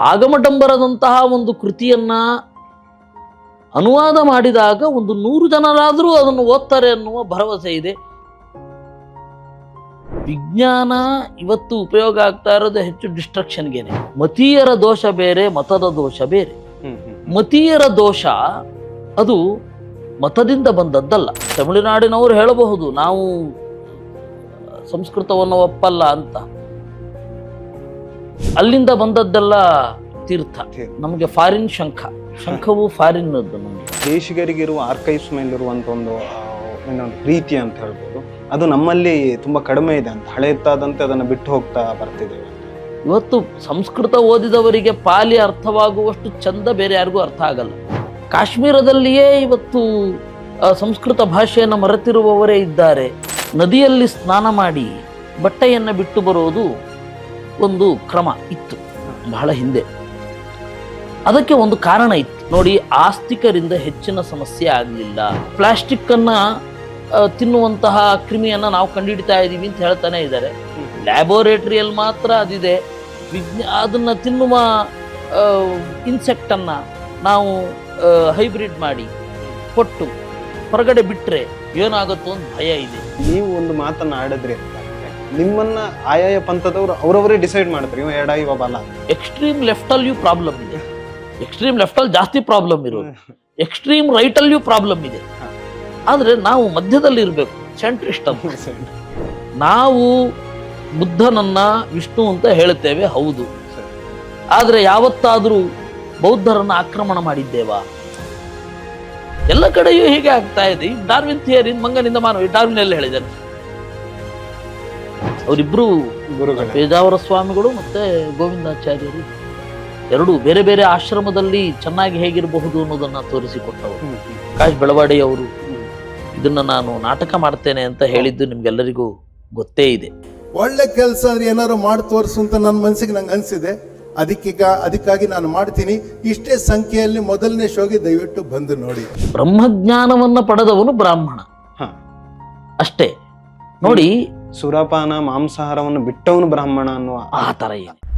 ಆಗಮಡಂಬರದಂತಹ ಒಂದು ಕೃತಿಯನ್ನು ಅನುವಾದ ಮಾಡಿದಾಗ ಒಂದು ನೂರು ಜನರಾದರೂ ಅದನ್ನು ಓದ್ತಾರೆ ಅನ್ನುವ ಭರವಸೆ ಇದೆ. ವಿಜ್ಞಾನ ಇವತ್ತು ಉಪಯೋಗ ಆಗ್ತಾ ಇರೋದು ಹೆಚ್ಚು ಡಿಸ್ಟ್ರಕ್ಷನ್ಗೇನೆ. ಮತೀಯರ ದೋಷ ಬೇರೆ ಮತದ ದೋಷ ಬೇರೆ. ಮತೀಯರ ದೋಷ ಅದು ಮತದಿಂದ ಬಂದದ್ದಲ್ಲ. ತಮಿಳುನಾಡಿನವರು ಹೇಳಬಹುದು ನಾವು ಸಂಸ್ಕೃತವನ್ನು ಒಪ್ಪಲ್ಲ ಅಂತ. ಅಲ್ಲಿಂದ ಬಂದದ್ದೆಲ್ಲ ತೀರ್ಥ. ನಮಗೆ ಫಾರಿನ್ ಶಂಖ. ಶಂಖವು ಫಾರಿನ್ ದೇಶಿಗರಿಗಿರುವ ಆರ್ಕೈವ್ಸ್ ಮೇಲಿರುವಂತ ಒಂದು ಏನೊಂದು ಪ್ರೀತಿ ಅಂತ ಹೇಳ್ಬೋದು. ಅದು ನಮ್ಮಲ್ಲಿ ತುಂಬಾ ಕಡಿಮೆ ಇದೆ ಅಂತ. ಹಳೆಯತ್ತಾದಂತೆ ಅದನ್ನು ಬಿಟ್ಟು ಹೋಗ್ತಾ ಬರ್ತಿದ್ದೇವೆ ಇವತ್ತು ಸಂಸ್ಕೃತ ಓದಿದವರಿಗೆ ಪಾಲಿ ಅರ್ಥವಾಗುವಷ್ಟು ಚಂದ ಬೇರೆ ಯಾರಿಗೂ ಅರ್ಥ ಆಗಲ್ಲ. ಕಾಶ್ಮೀರದಲ್ಲಿಯೇ ಇವತ್ತು ಸಂಸ್ಕೃತ ಭಾಷೆಯನ್ನು ಮರೆತಿರುವವರೇ ಇದ್ದಾರೆ. ನದಿಯಲ್ಲಿ ಸ್ನಾನ ಮಾಡಿ ಬಟ್ಟೆಯನ್ನು ಬಿಟ್ಟು ಬರೋದು ಒಂದು ಕ್ರಮ ಇತ್ತು, ಬಹಳ ಹಿಂದೆ. ಅದಕ್ಕೆ ಒಂದು ಕಾರಣ ಇತ್ತು. ನೋಡಿ, ಆಸ್ತಿಕರಿಂದ ಹೆಚ್ಚಿನ ಸಮಸ್ಯೆ ಆಗಲಿಲ್ಲ. ಪ್ಲಾಸ್ಟಿಕ್ ಅನ್ನ ತಿನ್ನುವಂತಹ ಕ್ರಿಮಿಯನ್ನ ನಾವು ಕಂಡುಹಿಡಿತಾ ಇದ್ದೀವಿ ಅಂತ ಹೇಳ್ತಾನೆ ಇದ್ದಾರೆ. ಲ್ಯಾಬೋರೇಟರಿಯಲ್ಲಿ ಮಾತ್ರ ಅದಿದೆ. ವಿಜ್ಞಾ, ಅದನ್ನ ತಿನ್ನುವ ಇನ್ಸೆಕ್ಟ್ ಅನ್ನ ನಾವು ಹೈಬ್ರಿಡ್ ಮಾಡಿ ಕೊಟ್ಟು ಹೊರಗಡೆ ಬಿಟ್ಟರೆ ಏನಾಗುತ್ತೋ ಅಂತ ಭಯ ಇದೆ. ನೀವು ಒಂದು ಮಾತನ್ನ ಆಡಿದ್ರಿ ನಿಮ್ಮನ್ನ ಆಯಾಯ ಪಂಥದವರು ಅವರವರೇ ಡಿಸೈಡ್ ಮಾಡ್ತಾರೆ, ಇವ ಎಡ ಇವ ಬಲ. ಎಕ್ಸ್ಟ್ರೀಮ್ ಲೆಫ್ಟ್ ಅಲ್ಲಿಯೂ ಪ್ರಾಬ್ಲಮ್ ಇದೆ. ಎಕ್ಸ್ಟ್ರೀಮ್ ಲೆಫ್ಟ್ ಅಲ್ಲಿ ಜಾಸ್ತಿ ಪ್ರಾಬ್ಲಮ್ ಇರೋದು. ಎಕ್ಸ್ಟ್ರೀಮ್ ರೈಟ್ ಅಲ್ಲಿಯೂ ಪ್ರಾಬ್ಲಮ್ ಇದೆ. ಆದ್ರೆ ನಾವು ಮಧ್ಯದಲ್ಲಿ ಇರಬೇಕು. ಸೆಂಟ್ರಿಸ್ಟ್ ಅಂತ ನಾವು ಬುದ್ಧನನ್ನ ವಿಷ್ಣು ಅಂತ ಹೇಳುತ್ತೇವೆ, ಹೌದು. ಆದ್ರೆ ಯಾವತ್ತಾದ್ರೂ ಬೌದ್ಧರನ್ನ ಆಕ್ರಮಣ ಮಾಡಿದ್ದೇವಾ? ಎಲ್ಲ ಕಡೆಯೂ ಹೀಗೆ ಆಗ್ತಾ ಇದೆ. ಡಾರ್ವಿನ್ ಥಿಯರಿ ಮಂಗನಿಂದ ಮಾನವ ಡಾರ್ವಿನ್ ಎಲ್ಲ ಹೇಳಿದ್ದಾರೆ ಅವರಿಬ್ರು ಗುರುಗಳೇ. ಪೇಜಾವರ ಸ್ವಾಮಿಗಳು ಮತ್ತು ಗೋವಿಂದಾಚಾರ್ಯರು. ಎರಡು ಬೇರೆ ಬೇರೆ ಆಶ್ರಮದಲ್ಲಿ ಚೆನ್ನಾಗಿ ಹೇಗಿರಬಹುದು ಅನ್ನೋದನ್ನು ತೋರಿಸಿಕೊಟ್ಟವರು. ಕಾಶ್ ಬೆಳವಾಡಿ ಅವರು. ಇದನ್ನ ನಾನು ನಾಟಕ ಮಾಡ್ತೇನೆ ಅಂತ ಹೇಳಿದ್ದು ನಿಮ್ಗೆಲ್ಲರಿಗೂ ಗೊತ್ತೇ ಇದೆ. ಒಳ್ಳೆ ಕೆಲಸ ಅಂದ್ರೆ ಏನಾದ್ರು ಮಾಡಿ ತೋರಿಸು ಅಂತ ನನ್ನ ಮನಸ್ಸಿಗೆ ನಂಗೆ ಅನಿಸಿದೆ. ಅದಕ್ಕೀಗ ಅದಕ್ಕಾಗಿ ನಾನು ಮಾಡ್ತೀನಿ. ಇಷ್ಟೇ ಸಂಖ್ಯೆಯಲ್ಲಿ ಮೊದಲನೇ ಶೋಗೆ ದಯವಿಟ್ಟು ಬಂದು ನೋಡಿ. ಬ್ರಹ್ಮಜ್ಞಾನವನ್ನು ಪಡೆದವನು ಬ್ರಾಹ್ಮಣ. ಹ. ಅಷ್ಟೇ. ನೋಡಿ ಸುರಪಾನ ಮಾಂಸಾಹಾರವನ್ನು ಬಿಟ್ಟವನು ಬ್ರಾಹ್ಮಣ ಅನ್ನುವ ಆ ಥರ ಏನಿದೆ